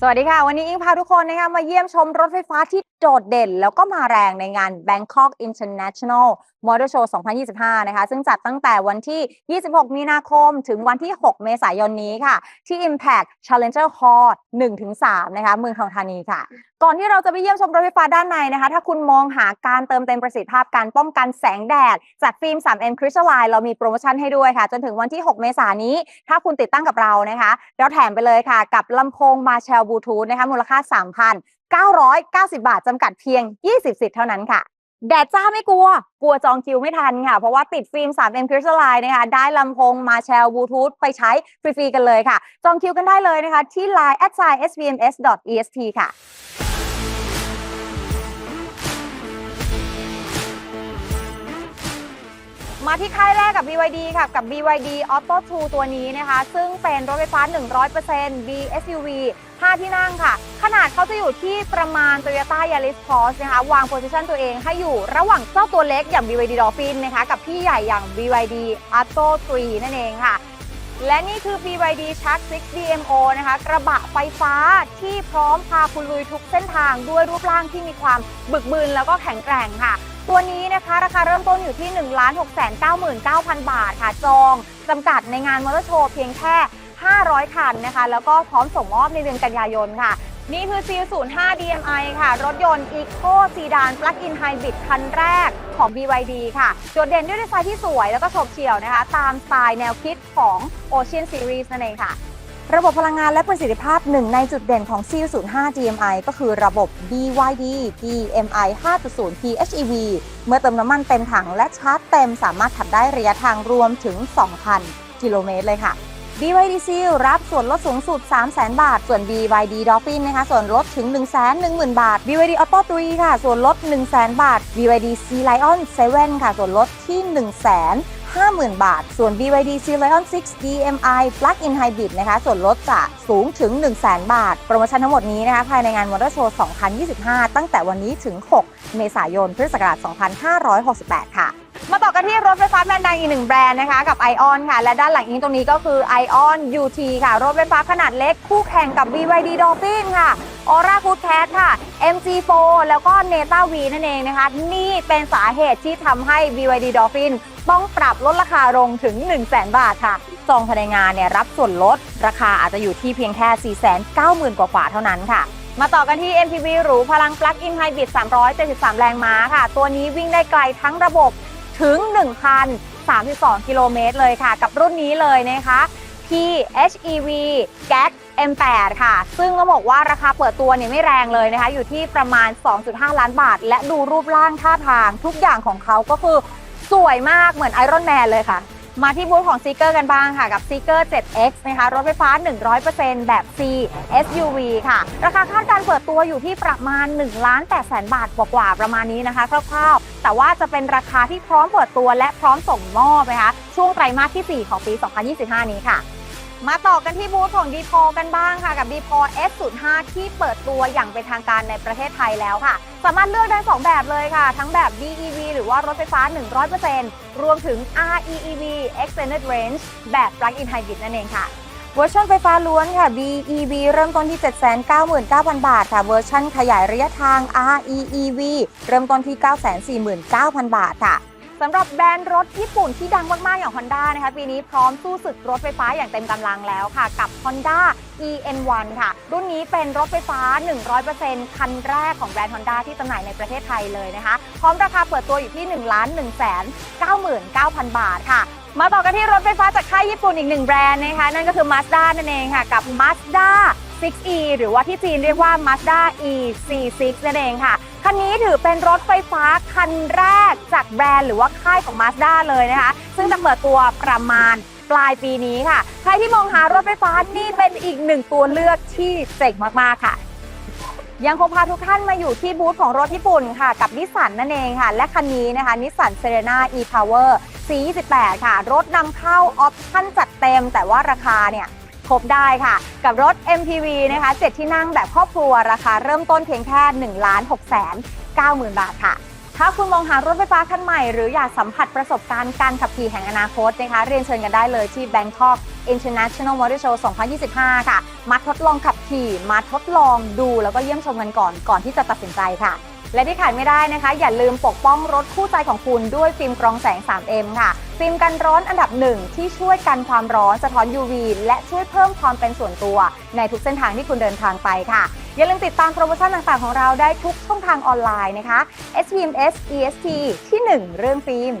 สวัสดีค่ะ วันนี้อิงพาทุกคนนะคะมาเยี่ยมชมรถไฟฟ้าที่ โดดเด่นแล้วก็มาแรงในงาน Bangkok International Motor Show 2025 นะคะ ซึ่งจัดตั้งแต่วันที่ 26 มีนาคม ถึงวันที่ 6 เมษายนนี้ค่ะ ที่ Impact Challenger Hall 1-3 นะคะ เมืองทองธานีค่ะ ก่อนที่เราจะไปเยี่ยมชมรถไฟฟ้าด้านในนะคะ ถ้าคุณมองหาการเติมเต็มประสิทธิภาพการป้องกันแสงแดด จากฟิล์ม 3M Crystalline เรามีโปรโมชั่นให้ด้วยค่ะ จนถึงวันที่ 6 เมษายนนี้ ถ้าคุณติดตั้งกับเรานะคะเราแถมไปเลยค่ะ กับลำโพงมาเชลบลูทูธนะคะมูลค่า 990 บาทจำกัดเพียง 20 สิทธิ์เท่านั้นค่ะ แดดจ้าไม่กลัว กลัวจองคิวไม่ทันค่ะ เพราะว่าติดฟิล์ม 3M Crystalline นะคะ ได้ลำโพงมาแชลบลูทูธไปใช้ฟรีๆกันเลยค่ะ จองคิวกันได้เลยนะคะ ที่ line at sign svms.est ค่ะ มาที่ค่ายแรกกับ BYD ค่ะ กับ BYD Auto 2ตัวนี้นะคะ ซึ่งเป็นรถไฟฟ้า 100% BSUV 5 ที่นั่งค่ะ ขนาดเขาจะอยู่ที่ประมาณ Toyota Yaris Cross นะคะ วางโพสิชันตัวเองให้อยู่ระหว่างเจ้าตัวเล็กอย่าง BYD Dolphin นะคะ กับพี่ใหญ่อย่าง BYD Auto 3 นั่นเองค่ะ และนี่คือ BYD Shark 6 DMO นะคะ กระบะไฟฟ้าที่พร้อมพาคุณลุยทุกเส้นทางด้วยรูปร่างที่มีความบึกบึนแล้วก็แข็งแกร่งค่ะ ตัวนี้นะคะราคาเริ่มต้นอยู่ที่ 1 6 9 9 0 0 0 บาทค่ะจองจำกัดในงานมอเตอร์โชว์เพียงแค่ 500 คันนะคะ แล้วก็พร้อมส่งมอบในเดือนกันยายนค่ะ นี่คือ C05 DMI ค่ะ รถยนต์ Eco Sedan Plug-in Hybrid คันแรกของ BYD ค่ะโดดเด่นด้วยดีไซน์ที่สวยแล้วก็โฉบเฉี่ยวนะคะ ตามสไตล์แนวคิดของ Ocean Series นั่นเองค่ะ ระบบพลังงานและประสิทธิภาพหนึ่งในจุดเด่นของ C05 DMI ก็คือระบบ BYD DMI 5.0 PHEV เมื่อเติมน้ำมันเต็มถังและชาร์จเต็มสามารถขับได้ระยะทางรวมถึง 2,000 กิโลเมตรเลยค่ะ BYD Seal รับส่วนลดสูงสุด 300,000 บาท ส่วน BYD Dolphin นะคะ ส่วนลดถึง 110,000 บาท BYD Auto 3 ค่ะ ส่วนลด 100,000 บาท BYD Sea Lion 7 ค่ะ ส่วนลดที่ 100,000 50,000 บาท ส่วน BYD Sea Lion 6 DMI Plug-in Hybrid นะคะ ส่วนลดจะสูงถึง 100,000 บาท โปรโมชั่นทั้งหมดนี้นะคะ ภายในงานมอเตอร์โชว์ 2025 ตั้งแต่วันนี้ถึง 6 เมษายน พุทธศักราช 2568 ค่ะ มาต่อกันที่รถไฟฟ้าแบรนด์ดังอีกหนึ่งแบรนด์นะคะกับ ION ค่ะ และด้านหลังอิงตรงนี้ก็คือ ION UT ค่ะ รถไฟฟ้าขนาดเล็กคู่แข่งกับ BYD Dolphin ค่ะ Aura Good Cat ค่ะ MG4 แล้วก็ Neta V นั่นเองนะคะ นี่เป็นสาเหตุที่ทำให้ BYD Dolphin ต้องปรับลดราคาลงถึง 1 0 0 0 0 0บาทค่ะจองภายในงานเนี่ยรับส่วนลด ราคาอาจจะอยู่ที่เพียงแค่ 490,000 กว่าๆเท่านั้นค่ะมาต่อกันที่ MPV หรูพลัง Plug-in Hybrid 373 แรงม้าค่ะ ตัวนี้วิ่งได้ไกลทั้งระบบ ถึง 1,032 กิโลเมตรเลยค่ะ กับรุ่นนี้เลยนะคะ PHEV GAC M8 ค่ะ ซึ่งต้องบอกว่าราคาเปิดตัวเนี่ยไม่แรงเลยนะคะ อยู่ที่ประมาณ 2.5 ล้านบาท และดูรูปร่างท่าทางทุกอย่างของเขาก็คือสวยมากเหมือนไอรอนแมนเลยค่ะ มาที่บูธของซีเกอร์กันบ้างค่ะ กับซีเกอร์ 7X นะคะ รถไฟฟ้า 100%แบบ C SUV ค่ะ ราคาคาดการเปิดตัวอยู่ที่ประมาณ1ล้าน8แสนบาทกว่าๆประมาณนี้นะคะคร่าวๆ แต่ว่าจะเป็นราคาที่พร้อมเปิดตัวและพร้อมส่งมอบนะคะช่วงไตรมาสที่ 4 ของปี 2025 นี้ค่ะ มาต่อกันที่บูธของ d p o กันบ้างค่ะ กับ d p o S05 ที่เปิดตัวอย่างเป็นทางการในประเทศไทยแล้วค่ะ สามารถเลือกได้ 2 แบบเลยค่ะ ทั้งแบบ BEV หรือว่ารถไฟฟ้า 100%รวมถึง REEV Extended Range แบบ Plug-in Hybrid นั่นเองค่ะเวอร์ชันไฟฟ้าล้วนค่ะ BEV เริ่มต้นที่ 799,000 บาทค่ะ เวอร์ชันขยายระยะทาง REEV เริ่มต้นที่ 949,000 บาทค่ะ สำหรับแบรนด์รถญี่ปุ่นที่ดังมาก ๆ อย่าง Honda นะคะปีนี้พร้อมสู้ศึกรถไฟฟ้าอย่างเต็มกำลังแล้วค่ะ กับ Honda EN1 ค่ะ รุ่นนี้เป็นรถไฟฟ้า 100%คันแรกของแบรนด์ Honda ที่จำหน่ายในประเทศไทยเลยนะคะ พร้อมราคาเปิดตัวอยู่ที่ 1 1 9 9 0 0 0 บาทค่ะ มาต่อกันที่รถไฟฟ้าจากค่ายญี่ปุ่นอีกหนึ่งแบรนด์นะคะ นั่นก็คือ Mazda นั่นเองค่ะ กับ Mazda 6e หรือว่าที่จีนเรียกว่า Mazda e-C6 นั่นเองค่ะ คันนี้ถือเป็นรถไฟฟ้าคันแรกจากแบรนด์หรือว่าค่ายของ Mazda เลยนะคะ ซึ่งจะเปิดตัวประมาณปลายปีนี้ค่ะ ใครที่มองหารถไฟฟ้านี่เป็นอีกหนึ่งตัวเลือกที่เจ๋งมาก ๆ ค่ะ ยังคงพาทุกท่านมาอยู่ที่บูธของรถญี่ปุ่นค่ะ กับนิสสันนั่นเองค่ะ และคันนี้นะคะนิสสันเซเรนาอีพาวเวอร์ C28 ค่ะ รถนำเข้าออปชั่นจัดเต็ม แต่ว่าราคาเนี่ย ครบได้ค่ะ กับรถ MPV นะคะ 7 ที่นั่งแบบครอบครัวราคาเริ่มต้นเพียงแค่1ล้าน6แสน90,000 บาทค่ะ ถ้าคุณมองหารถไฟฟ้าคันใหม่ หรืออยากสัมผัสประสบการณ์การขับขี่แห่งอนาคตนะคะ เรียนเชิญกันได้เลยที่ Bangkok International Motor Show 2025 ค่ะ มาทดลองขับขี่ มาทดลองดูแล้วก็เยี่ยมชมกันก่อนก่อนที่จะตัดสินใจค่ะ และที่ขาดไม่ได้นะคะ อย่าลืมปกป้องรถคู่ใจของคุณด้วยฟิล์มกรองแสง 3M ค่ะ ฟิล์มกันร้อนอันดับหนึ่งที่ช่วยกันความร้อนสะท้อน UV และช่วยเพิ่มความเป็นส่วนตัว ในทุกเส้นทางที่คุณเดินทางไปค่ะ อย่าลืมติดตามโปรโมชั่นต่างๆของเราได้ทุกช่องทางออนไลน์นะคะ SVMS EST ที่ 1 เรื่องฟิล์ม